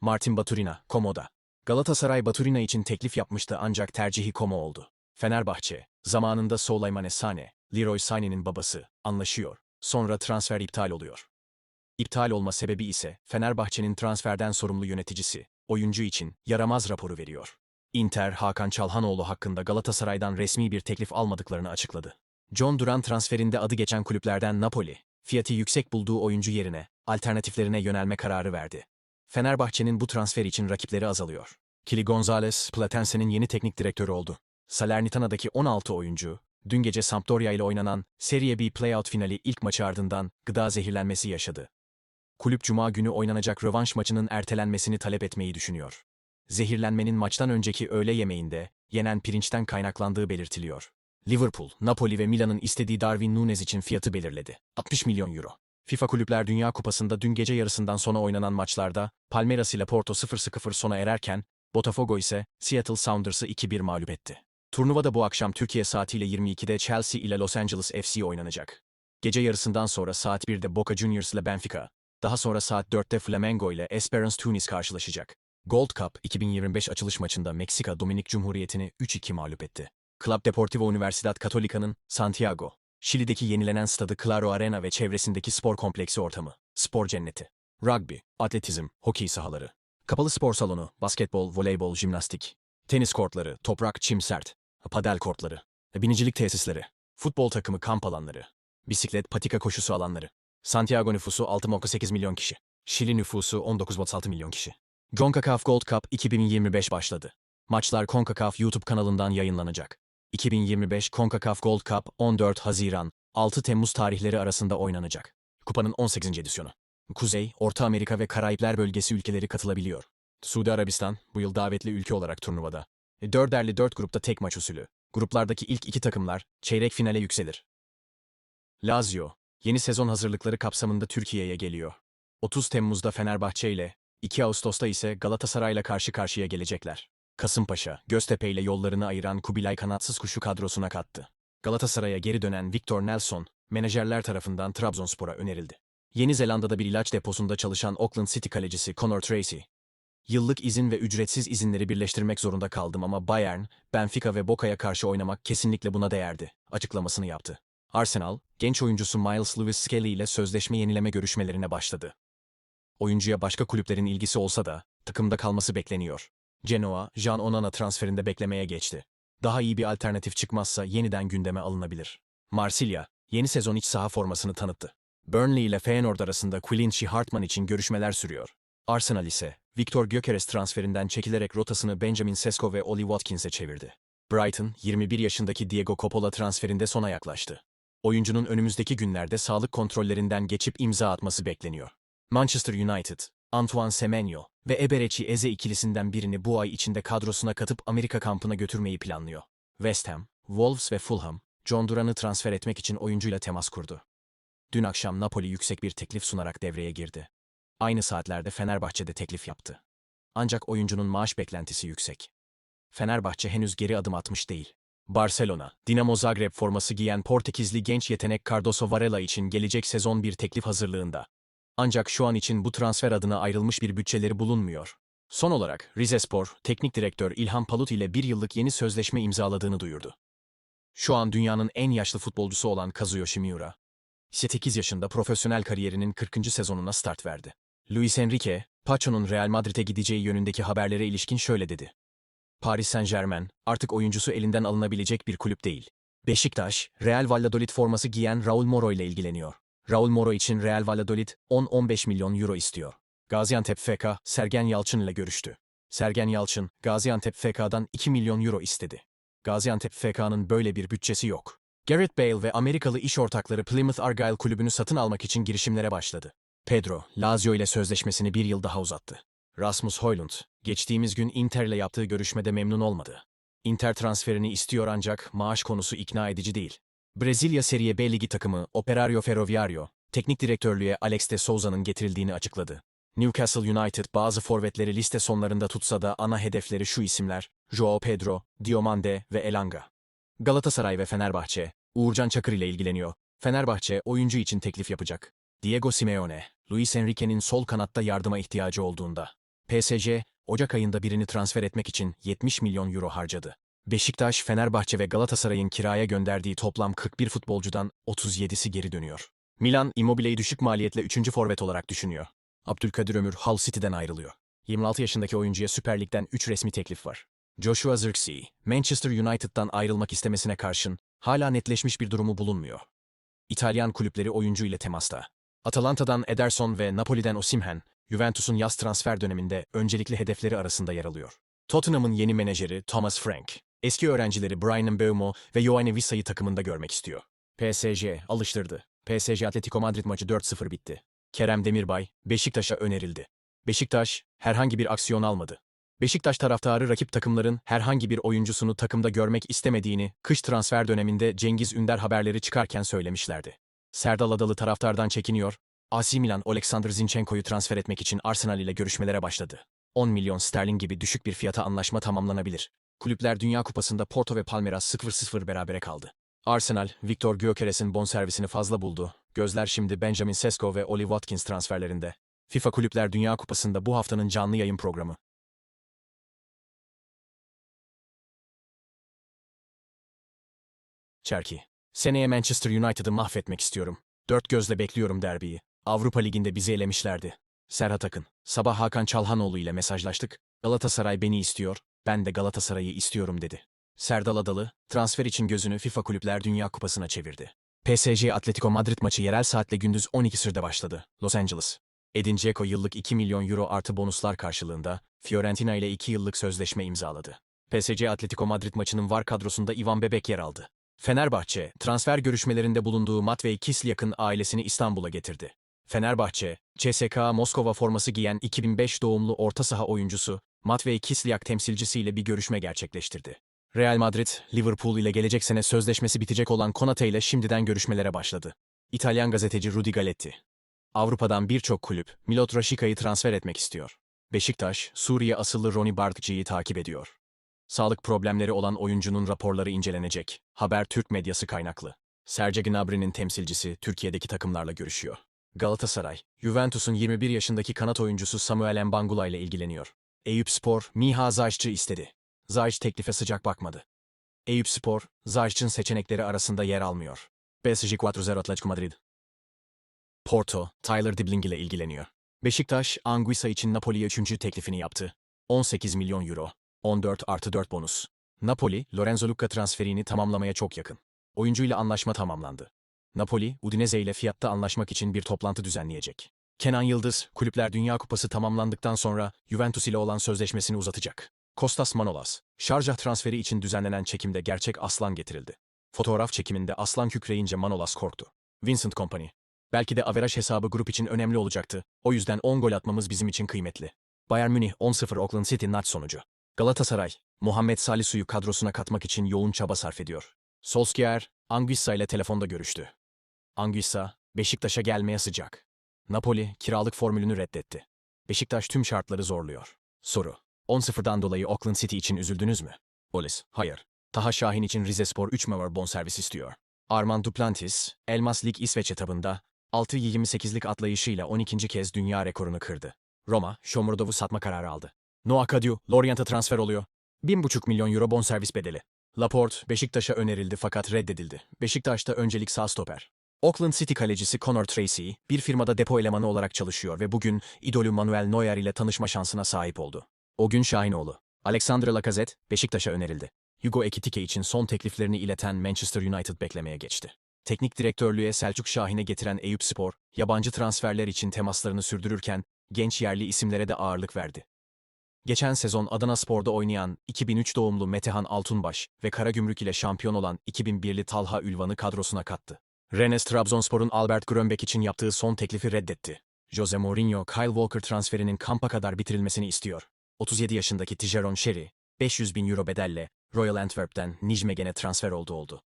Martin Baturina, Komo'da. Galatasaray Baturina için teklif yapmıştı ancak tercihi Como oldu. Fenerbahçe, zamanında Souleymane Sane, Leroy Sané'nin babası, anlaşıyor. Sonra transfer iptal oluyor. İptal olma sebebi ise Fenerbahçe'nin transferden sorumlu yöneticisi, oyuncu için yaramaz raporu veriyor. Inter, Hakan Çalhanoğlu hakkında Galatasaray'dan resmi bir teklif almadıklarını açıkladı. John Duran transferinde adı geçen kulüplerden Napoli, fiyatı yüksek bulduğu oyuncu yerine alternatiflerine yönelme kararı verdi. Fenerbahçe'nin bu transfer için rakipleri azalıyor. Kili Gonzalez, Platense'nin yeni teknik direktörü oldu. Salernitana'daki 16 oyuncu, dün gece Sampdoria ile oynanan Serie B playout finali ilk maçı ardından gıda zehirlenmesi yaşadı. Kulüp cuma günü oynanacak rövanş maçının ertelenmesini talep etmeyi düşünüyor. Zehirlenmenin maçtan önceki öğle yemeğinde yenen pirinçten kaynaklandığı belirtiliyor. Liverpool, Napoli ve Milan'ın istediği Darwin Nunez için fiyatı belirledi. 60 milyon euro. FIFA Kulüpler Dünya Kupası'nda dün gece yarısından sonra oynanan maçlarda Palmeiras ile Porto 0-0 sona ererken Botafogo ise Seattle Sounders'ı 2-1 mağlup etti. Turnuvada bu akşam Türkiye saatiyle 22'de Chelsea ile Los Angeles FC oynanacak. Gece yarısından sonra saat 1'de Boca Juniors ile Benfica, daha sonra saat 4'te Flamengo ile Esperance Tunis karşılaşacak. Gold Cup 2025 açılış maçında Meksika Dominik Cumhuriyeti'ni 3-2 mağlup etti. Club Deportivo Universidad Catolica'nın Santiago, Şili'deki yenilenen stadı Claro Arena ve çevresindeki spor kompleksi ortamı, spor cenneti. Rugby, atletizm, hokey sahaları. Kapalı spor salonu, basketbol, voleybol, jimnastik. Tenis kortları, toprak, çim sert. Padel kortları. Binicilik tesisleri. Futbol takımı kamp alanları. Bisiklet, patika koşusu alanları. Santiago nüfusu 6.8 milyon kişi. Şili nüfusu 19.6 milyon kişi. CONCACAF Gold Cup 2025 başladı. Maçlar CONCACAF YouTube kanalından yayınlanacak. 2025 CONCACAF Gold Cup 14 Haziran, 6 Temmuz tarihleri arasında oynanacak. Kupanın 18. edisyonu. Kuzey, Orta Amerika ve Karayipler bölgesi ülkeleri katılabiliyor. Suudi Arabistan, bu yıl davetli ülke olarak turnuvada. Dörderli dört grupta tek maç usulü. Gruplardaki ilk iki takımlar çeyrek finale yükselir. Lazio, yeni sezon hazırlıkları kapsamında Türkiye'ye geliyor. 30 Temmuz'da Fenerbahçe ile, 2 Ağustos'ta ise Galatasaray'la karşı karşıya gelecekler. Kasımpaşa, Göztepe ile yollarını ayıran Kubilay kanatsız kuşu kadrosuna kattı. Galatasaray'a geri dönen Victor Nelson, menajerler tarafından Trabzonspor'a önerildi. Yeni Zelanda'da bir ilaç deposunda çalışan Auckland City kalecisi Conor Tracy, Yıllık izin ve ücretsiz izinleri birleştirmek zorunda kaldım ama Bayern, Benfica ve Boca'ya karşı oynamak kesinlikle buna değerdi, açıklamasını yaptı. Arsenal, genç oyuncusu Miles Lewis Skelly ile sözleşme yenileme görüşmelerine başladı. Oyuncuya başka kulüplerin ilgisi olsa da, takımda kalması bekleniyor. Genoa, Jean Onana transferinde beklemeye geçti. Daha iyi bir alternatif çıkmazsa yeniden gündeme alınabilir. Marsilya, yeni sezon iç saha formasını tanıttı. Burnley ile Feyenoord arasında Quillinci Hartman için görüşmeler sürüyor. Arsenal ise, Victor Gyökeres transferinden çekilerek rotasını Benjamin Sesko ve Oli Watkins'e çevirdi. Brighton, 21 yaşındaki Diego Coppola transferinde sona yaklaştı. Oyuncunun önümüzdeki günlerde sağlık kontrollerinden geçip imza atması bekleniyor. Manchester United, Antoine Semenyo ve Eberechi Eze ikilisinden birini bu ay içinde kadrosuna katıp Amerika kampına götürmeyi planlıyor. West Ham, Wolves ve Fulham, John Duran'ı transfer etmek için oyuncuyla temas kurdu. Dün akşam Napoli yüksek bir teklif sunarak devreye girdi. Aynı saatlerde Fenerbahçe'de teklif yaptı. Ancak oyuncunun maaş beklentisi yüksek. Fenerbahçe henüz geri adım atmış değil. Barcelona, Dinamo Zagreb forması giyen Portekizli genç yetenek Cardoso Varela için gelecek sezon bir teklif hazırlığında. Ancak şu an için bu transfer adına ayrılmış bir bütçeleri bulunmuyor. Son olarak Rizespor, teknik direktör İlhan Palut ile bir yıllık yeni sözleşme imzaladığını duyurdu. Şu an dünyanın en yaşlı futbolcusu olan Kazuyoshi Miura, 8 yaşında profesyonel kariyerinin 40. sezonuna start verdi. Luis Enrique, Pacho'nun Real Madrid'e gideceği yönündeki haberlere ilişkin şöyle dedi. Paris Saint-Germain, artık oyuncusu elinden alınabilecek bir kulüp değil. Beşiktaş, Real Valladolid forması giyen Raul Moro ile ilgileniyor. Raul Moro için Real Valladolid 10-15 milyon euro istiyor. Gaziantep FK, Sergen Yalçın ile görüştü. Sergen Yalçın, Gaziantep FK'dan 2 milyon euro istedi. Gaziantep FK'nın böyle bir bütçesi yok. Gareth Bale ve Amerikalı iş ortakları Plymouth Argyle kulübünü satın almak için girişimlere başladı. Pedro, Lazio ile sözleşmesini bir yıl daha uzattı. Rasmus Højlund, geçtiğimiz gün Inter ile yaptığı görüşmede memnun olmadı. Inter transferini istiyor ancak maaş konusu ikna edici değil. Brezilya Serie B Ligi takımı Operario Ferroviario, teknik direktörlüğe Alex de Souza'nın getirildiğini açıkladı. Newcastle United bazı forvetleri liste sonlarında tutsa da ana hedefleri şu isimler, Joao Pedro, Diomande ve Elanga. Galatasaray ve Fenerbahçe, Uğurcan Çakır ile ilgileniyor. Fenerbahçe oyuncu için teklif yapacak. Diego Simeone, Luis Enrique'nin sol kanatta yardıma ihtiyacı olduğunda. PSG, Ocak ayında birini transfer etmek için 70 milyon euro harcadı. Beşiktaş, Fenerbahçe ve Galatasaray'ın kiraya gönderdiği toplam 41 futbolcudan 37'si geri dönüyor. Milan, Immobile'yi düşük maliyetle 3. forvet olarak düşünüyor. Abdülkadir Ömür, Hull City'den ayrılıyor. 26 yaşındaki oyuncuya Süper Lig'den 3 resmi teklif var. Joshua Zirkzee, Manchester United'dan ayrılmak istemesine karşın hala netleşmiş bir durumu bulunmuyor. İtalyan kulüpleri oyuncu ile temasta. Atalanta'dan Ederson ve Napoli'den Osimhen, Juventus'un yaz transfer döneminde öncelikli hedefleri arasında yer alıyor. Tottenham'ın yeni menajeri Thomas Frank, eski öğrencileri Brian Mbeumo ve Ioane Wissa'yı takımında görmek istiyor. PSG alıştırdı. PSG Atletico Madrid maçı 4-0 bitti. Kerem Demirbay, Beşiktaş'a önerildi. Beşiktaş herhangi bir aksiyon almadı. Beşiktaş taraftarı rakip takımların herhangi bir oyuncusunu takımda görmek istemediğini kış transfer döneminde Cengiz Ünder haberleri çıkarken söylemişlerdi. Serdal Adalı taraftardan çekiniyor, AC Milan Oleksandr Zinchenko'yu transfer etmek için Arsenal ile görüşmelere başladı. 10 milyon sterlin gibi düşük bir fiyata anlaşma tamamlanabilir. Kulüpler Dünya Kupası'nda Porto ve Palmeiras 0-0 berabere kaldı. Arsenal, Victor Gyökeres'in bonservisini fazla buldu. Gözler şimdi Benjamin Sesko ve Oli Watkins transferlerinde. FIFA Kulüpler Dünya Kupası'nda bu haftanın canlı yayın programı. Cherky. Seneye Manchester United'ı mahvetmek istiyorum. Dört gözle bekliyorum derbiyi. Avrupa Ligi'nde bizi elemişlerdi. Serhat Akın. Sabah Hakan Çalhanoğlu ile mesajlaştık. Galatasaray beni istiyor, ben de Galatasaray'ı istiyorum dedi. Serdal Adalı, transfer için gözünü FIFA Kulüpler Dünya Kupası'na çevirdi. PSG Atletico Madrid maçı yerel saatle gündüz 12 sırda başladı. Los Angeles. Edin Dzeko yıllık 2 milyon euro artı bonuslar karşılığında Fiorentina ile 2 yıllık sözleşme imzaladı. PSG Atletico Madrid maçının var kadrosunda Ivan Bebek yer aldı. Fenerbahçe, transfer görüşmelerinde bulunduğu Matvey Kislyak'ın ailesini İstanbul'a getirdi. Fenerbahçe, CSKA Moskova forması giyen 2005 doğumlu orta saha oyuncusu Matvey Kislyak temsilcisiyle bir görüşme gerçekleştirdi. Real Madrid, Liverpool ile gelecek sene sözleşmesi bitecek olan Konate ile şimdiden görüşmelere başladı. İtalyan gazeteci Rudi Galetti. Avrupa'dan birçok kulüp Milot Raşika'yı transfer etmek istiyor. Beşiktaş, Suriye asıllı Roni Bartkci'yi takip ediyor. Sağlık problemleri olan oyuncunun raporları incelenecek. Haber Türk medyası kaynaklı. Serge Gnabry'nin temsilcisi Türkiye'deki takımlarla görüşüyor. Galatasaray, Juventus'un 21 yaşındaki kanat oyuncusu Samuel Mbangula ile ilgileniyor. Eyüp Spor, Miha Zayç'ı istedi. Zayç teklife sıcak bakmadı. Eyüp Spor, Zayç'ın seçenekleri arasında yer almıyor. PSG 4-0 Atletico Madrid. Porto, Tyler Dibling ile ilgileniyor. Beşiktaş, Anguissa için Napoli'ye 3. teklifini yaptı. 18 milyon euro. 14 artı 4 bonus. Napoli, Lorenzo Luca transferini tamamlamaya çok yakın. Oyuncuyla anlaşma tamamlandı. Napoli, Udinese ile fiyatta anlaşmak için bir toplantı düzenleyecek. Kenan Yıldız, Kulüpler Dünya Kupası tamamlandıktan sonra Juventus ile olan sözleşmesini uzatacak. Kostas Manolas, Şarjah transferi için düzenlenen çekimde gerçek aslan getirildi. Fotoğraf çekiminde aslan kükreyince Manolas korktu. Vincent Company. Belki de averaj hesabı grup için önemli olacaktı. O yüzden 10 gol atmamız bizim için kıymetli. Bayern Münih 10-0 Auckland City maç sonucu. Galatasaray, Muhammed Salisu'yu kadrosuna katmak için yoğun çaba sarf ediyor. Solskjaer, Anguissa ile telefonda görüştü. Anguissa, Beşiktaş'a gelmeye sıcak. Napoli, kiralık formülünü reddetti. Beşiktaş tüm şartları zorluyor. Soru. 10-0'dan dolayı Auckland City için üzüldünüz mü? Polis, hayır. Taha Şahin için Rizespor 3 Mauer bonservis istiyor. Armand Duplantis, Elmas Lig İsveç etabında 6.28'lik atlayışıyla 12. kez dünya rekorunu kırdı. Roma, Shomurodov'u satma kararı aldı. Noah Kadiu, Lorient'e transfer oluyor. 1,5 milyon euro bonservis bedeli. Laporte, Beşiktaş'a önerildi fakat reddedildi. Beşiktaş'ta öncelik sağ stoper. Auckland City kalecisi Connor Tracy, bir firmada depo elemanı olarak çalışıyor ve bugün idolü Manuel Neuer ile tanışma şansına sahip oldu. O gün Şahinoğlu. Alexandre Lacazette, Beşiktaş'a önerildi. Hugo Ekitike için son tekliflerini ileten Manchester United beklemeye geçti. Teknik direktörlüğe Selçuk Şahin'e getiren Eyüp Spor, yabancı transferler için temaslarını sürdürürken genç yerli isimlere de ağırlık verdi. Geçen sezon Adana Spor'da oynayan 2003 doğumlu Metehan Altunbaş ve Karagümrük ile şampiyon olan 2001'li Talha Ülvan'ı kadrosuna kattı. Rennes Trabzonspor'un Albert Grönbeck için yaptığı son teklifi reddetti. Jose Mourinho, Kyle Walker transferinin kampa kadar bitirilmesini istiyor. 37 yaşındaki Tijeron Sherry, 500 bin euro bedelle Royal Antwerp'ten Nijmegen'e transfer oldu oldu.